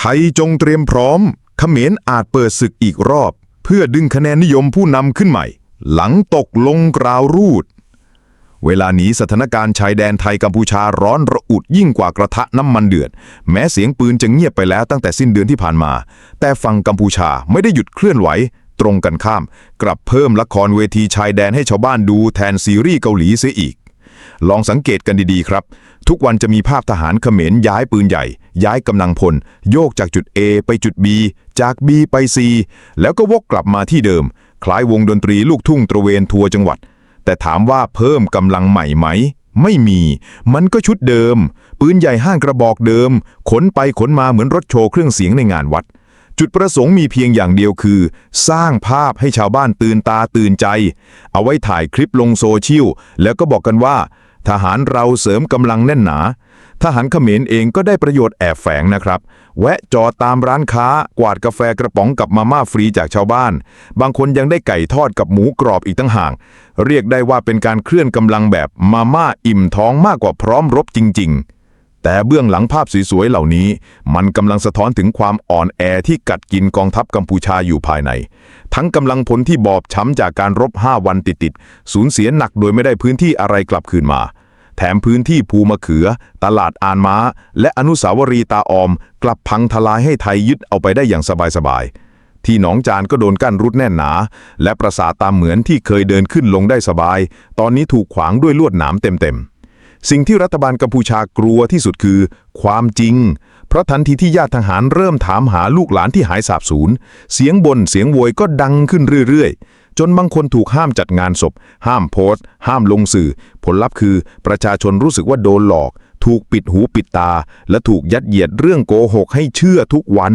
ไทยจงเตรียมพร้อมเขมรอาจเปิดศึกอีกรอบ เพื่อดึงคะแนนนิยมผู้นำขึ้นใหม่ หลังตกลงกราวรูด เวลานี้สถานการณ์ชายแดนไทยกัมพูชาร้อนระอุดยิ่งกว่ากระทะน้ำมันเดือด แม้เสียงปืนจะเงียบไปแล้วตั้งแต่สิ้นเดือนที่ผ่านมา แต่ฝั่งกัมพูชาไม่ได้หยุดเคลื่อนไหว ตรงกันข้าม กลับเพิ่มละครเวทีชายแดนให้ชาวบ้านดูแทนซีรีส์เกาหลีเสียอีก ลองสังเกตกันดีๆครับ ทุกวันจะมีภาพทหารเขมรย้ายปืนใหญ่ ย้ายกำลังพล โยกจากจุด A ไปจุด B จาก B ไป C แล้วก็วกกลับมาที่เดิม คล้ายวงดนตรีลูกทุ่งตระเวนทัวร์จังหวัด แต่ถามว่าเพิ่มกำลังใหม่ไหม ไม่มี มันก็ชุดเดิม ปืนใหญ่ห้างกระบอกเดิม ขนไปขนมาเหมือนรถโชว์เครื่องเสียงในงานวัดจุดประสงค์มีเพียงอย่างเดียวคือ สร้างภาพให้ชาวบ้านตื่นตาตื่นใจ เอาไว้ถ่ายคลิปลงโซเชียลแล้วก็บอกกันว่า ทหารเราเสริมกำลังแน่นหนา ทหารเขมรเองก็ได้ประโยชน์แอบแฝงนะครับ แวะจอดตามร้านค้ากวาดกาแฟกระป๋องกับมาม่าฟรีจากชาวบ้าน บางคนยังได้ไก่ทอดกับหมูกรอบอีกตั้งห่าง เรียกได้ว่าเป็นการเคลื่อนกำลังแบบมาม่าอิ่มท้องมากกว่าพร้อมรบจริง ๆ แต่เบื้องหลังภาพสวยๆเหล่านี้ มันกำลังสะท้อนถึงความอ่อนแอที่กัดกินกองทัพกัมพูชาอยู่ภายใน ทั้งกำลังพลที่บอบช้ำจากการรบ 5 วันติดๆสูญเสียหนักโดยไม่ได้พื้นที่อะไรกลับคืนมา แถมพื้นที่ภูมะเขือ ตลาดอานม้า และอนุสาวรีย์ตาออม กลับพังทลายให้ไทยยึดเอาไปได้อย่างสบายๆที่หนองจานก็โดนกั้นรุดแน่นหนา และปราสาทตามเหมือนที่เคยเดินขึ้นลงได้สบาย ตอนนี้ถูกขวางด้วยลวดหนามเต็มๆ สิ่งที่รัฐบาลกัมพูชากลัวที่สุดคือ ความจริง เพราะทันทีที่ญาติทหารเริ่มถามหาลูกหลานที่หายสาบสูญ เสียงบน่นเสียงโวยก็ดังขึ้นเรื่อยๆ จนบางคนถูกห้ามจัดงานศพ ห้ามโพสต์ ห้ามลงสื่อ ผลลัพธ์คือ ประชาชนรู้สึกว่าโดนหลอก ถูกปิดหูปิดตา และถูกยัดเยียดเรื่องโกหกให้เชื่อทุกวัน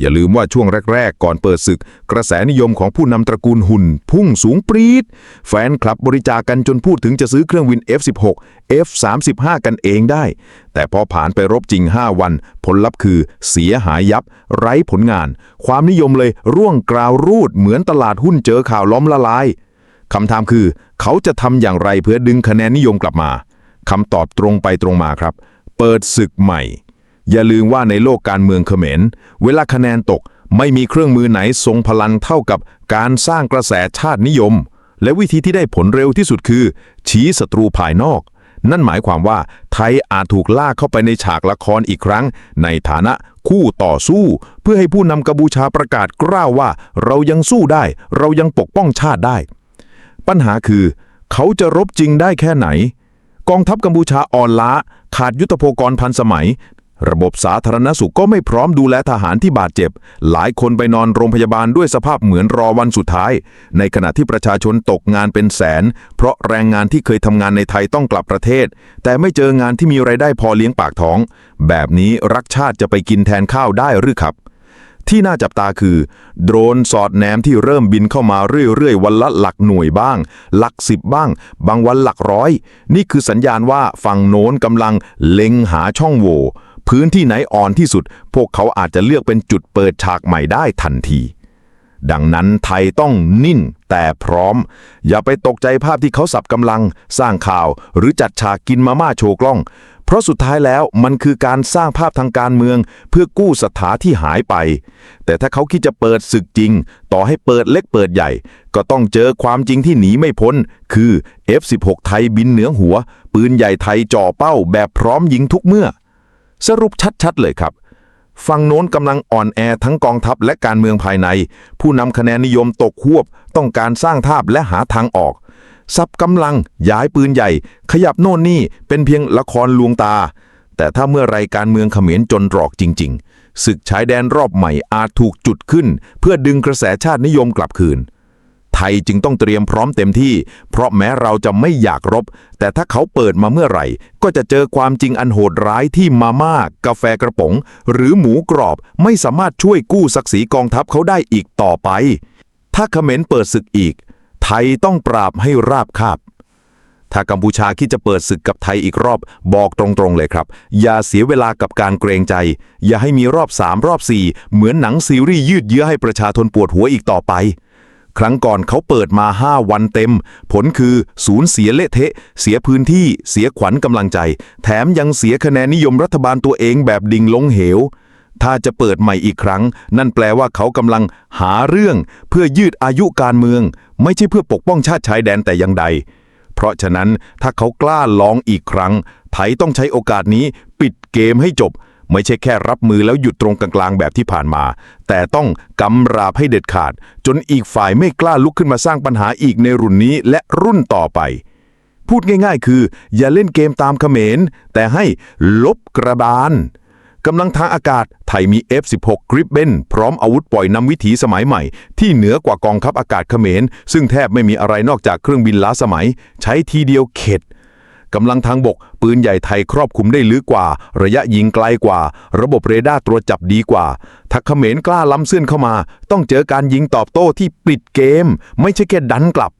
อย่าลืมว่าช่วงแรก ๆ ก่อนเปิดศึก กระแสนิยมของผู้นำตระกูลหุ่น พุ่งสูงปรีด แฟนคลับบริจาคกันจนพูดถึงจะซื้อเครื่องวิน F16 F35 กันเองได้ แต่พอผ่านไปรบจริง 5 วัน ผลลัพธ์คือ เสียหายยับ ไร้ผลงาน ความนิยมเลยร่วงกราวรูดเหมือนตลาดหุ้นเจอข่าวล้มละลายคำถามคือ เขาจะทำอย่างไรเพื่อดึงคะแนนนิยมกลับมาคำตอบตรงไปตรงมาครับ เปิดศึกใหม่ อย่าลืมว่าในโลกการเมืองเขมร เวลาคะแนนตกไม่มีเครื่องมือไหนทรงพลังเท่ากับการสร้างกระแสชาตินิยม และวิธีที่ได้ผลเร็วที่สุดคือ ชี้ศัตรูภายนอก นั่นหมายความว่าไทยอาจถูกลากเข้าไปในฉากละครอีกครั้ง ในฐานะคู่ต่อสู้ เพื่อให้ผู้นำกัมพูชาประกาศกล้าวว่า เรายังสู้ได้ เรายังปกป้องชาติได้ ปัญหาคือ เขาจะรบจริงได้แค่ไหน กองทัพกัมพูชาอ่อนล้าขาดยุทธโภกรพันสมัย ระบบสาธารณสุขก็ไม่พร้อมดูแลทหารที่บาดเจ็บ หลายคนไปนอนโรงพยาบาลด้วยสภาพเหมือนรอวันสุดท้าย ในขณะที่ประชาชนตกงานเป็นแสน เพราะแรงงานที่เคยทำงานในไทยต้องกลับประเทศ แต่ไม่เจองานที่มีไรายได้พอเลี้ยงปากท้อง แบบนี้รักชาติจะไปกินแทนข้าวได้หรือครับ ที่น่าจับตาคือ โดรนสอดแนมที่เริ่มบินเข้ามาเรื่อยๆ วันละหลักหน่วยบ้าง หลักสิบบ้าง บางวันหลักร้อย นี่คือสัญญาณว่าฝั่งโน้นกำลังเล็งหาช่องโหว่ พื้นที่ไหนอ่อนที่สุด พวกเขาอาจจะเลือกเป็นจุดเปิดฉากใหม่ได้ทันที ดังนั้นไทยต้องนิ่งแต่พร้อม อย่าไปตกใจภาพที่เขาสับกำลัง สร้างข่าวหรือจัดฉากกินมาม่าโชว์กล้อง เพราะสุดท้ายแล้วมันคือการสร้างภาพทางการเมือง เพื่อกู้ศรัทธาที่หายไป แต่ถ้าเขาคิดจะเปิดศึกจริง ต่อให้เปิดเล็กเปิดใหญ่ ก็ต้องเจอความจริงที่หนีไม่พ้น คือ F16 ไทยบินเหนือหัว ปืนใหญ่ไทยจ่อเป้าแบบพร้อมยิงทุกเมื่อ สรุปชัดๆ เลยครับ ฝั่งโน้นกำลังอ่อนแอทั้งกองทัพและการเมืองภายใน ผู้นำคะแนนนิยมตกควบ ต้องการสร้างภาพและหาทางออกซับกำลังย้ายปืนใหญ่ ขยับโน่นนี่เป็นเพียงละครลวงตา แต่ถ้าเมื่อไรการเมืองเขมรจนตรอกจริง ๆ ศึกชายแดนรอบใหม่อาจถูกจุดขึ้น เพื่อดึงกระแสชาตินิยมกลับคืน ไทยจึงต้องเตรียมพร้อมเต็มที่ เพราะแม้เราจะไม่อยากรบ แต่ถ้าเขาเปิดมาเมื่อไหร่ ก็จะเจอความจริงอันโหดร้ายที่มาม่ากาแฟกระป๋องหรือหมูกรอบไม่สามารถช่วยกู้ศักดิ์ศรีกองทัพเขาได้อีกต่อไป ถ้าเขมรเปิดศึกอีก ไทยต้องปราบให้ราบคาบถ้ากัมพูชาคิดจะเปิดศึกกับไทยอีกรอบ บอกตรงๆเลยครับ อย่าเสียเวลากับการเกรงใจ อย่าให้มีรอบ 3 รอบ 4 เหมือนหนังซีรีส์ยืดเยื้อให้ประชาชนปวดหัวอีกต่อไป ครั้งก่อนเขาเปิดมา 5 วันเต็ม ผลคือศูนย์เสียเละเทะ เสียพื้นที่ เสียขวัญกำลังใจ แถมยังเสียคะแนนนิยมรัฐบาลตัวเองแบบดิ่งลงเหว ถ้าจะเปิดใหม่อีกครั้ง นั่นแปลว่าเขากำลังหาเรื่อง เพื่อยืดอายุการเมือง ไม่ใช่เพื่อปกป้องชาติชายแดนแต่อย่างใด เพราะฉะนั้นถ้าเขากล้าลองอีกครั้ง ไทยต้องใช้โอกาสนี้ ปิดเกมให้จบ ไม่ใช่แค่รับมือแล้วหยุดตรงกลางๆแบบที่ผ่านมา แต่ต้องกำราบให้เด็ดขาด จนอีกฝ่ายไม่กล้าลุกขึ้นมาสร้างปัญหาอีกในรุ่นนี้และรุ่นต่อไป พูดง่ายๆ คือ อย่าเล่นเกมตามเขมร แต่ให้ลบกระดานกำลังทางอากาศไทยมี F16 Gripen พร้อมอาวุธปล่อยนำวิถีสมัยใหม่ ที่เหนือกว่ากองทัพอากาศเขมร ซึ่งแทบไม่มีอะไรนอกจากเครื่องบินล้าสมัย ใช้ทีเดียวเข็ด กำลังทางบก ปืนใหญ่ไทยครอบคุมได้ลึกกว่า ระยะยิงไกลกว่า ระบบเรดาร์ตรวจจับดีกว่า ถ้าเขมรกล้าล้ำเส้นเข้ามา ต้องเจอการยิงตอบโต้ที่ปิดเกม ไม่ใช่แค่ดันกลับ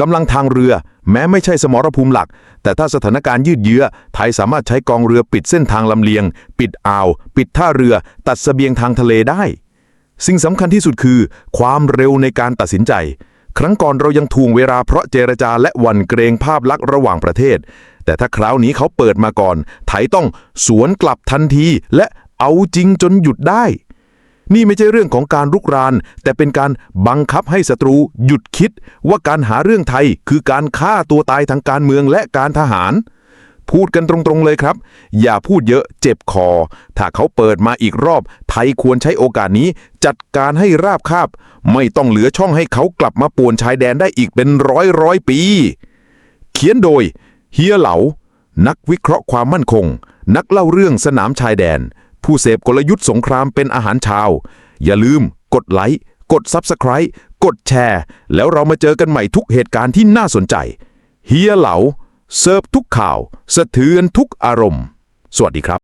กำลังทางเรือ แม้ไม่ใช่สมรภูมิหลัก แต่ถ้าสถานการณ์ยืดเยื้อ ไทยสามารถใช้กองเรือปิดเส้นทางลำเลียง ปิดอ่าว ปิดท่าเรือ ตัดเสบียงทางทะเลได้ สิ่งสำคัญที่สุดคือ ความเร็วในการตัดสินใจ ครั้งก่อนเรายังทวงเวลาเพราะเจรจาและวันเกรงภาพลักษณ์ระหว่างประเทศ แต่ถ้าคราวนี้เขาเปิดมาก่อน ไทยต้องสวนกลับทันที และเอาจริงจนหยุดได้ นี่ไม่ใช่เรื่องของการรุกราน แต่เป็นการบังคับให้ศัตรูหยุดคิดว่าการหาเรื่องไทยคือการฆ่าตัวตายทางการเมืองและการทหาร พูดกันตรงๆเลยครับ อย่าพูดเยอะเจ็บคอ ถ้าเขาเปิดมาอีกรอบ ไทยควรใช้โอกาสนี้ จัดการให้ราบคาบ ไม่ต้องเหลือช่องให้เขากลับมาป่วนชายแดนได้อีกเป็นร้อยร้อยปี เขียนโดย เฮียเหลา นักวิเคราะห์ความมั่นคง นักเล่าเรื่องสนามชายแดน ผู้เสพกลยุทธ์สงครามเป็นอาหารชาว อย่าลืม กดไลค์กด Subscribe กดแชร์ แล้วเรามาเจอกันใหม่ทุกเหตุการณ์ที่น่าสนใจ เฮียเหลา เสิร์ฟทุกข่าว สะเทือนทุกอารมณ์ สวัสดีครับ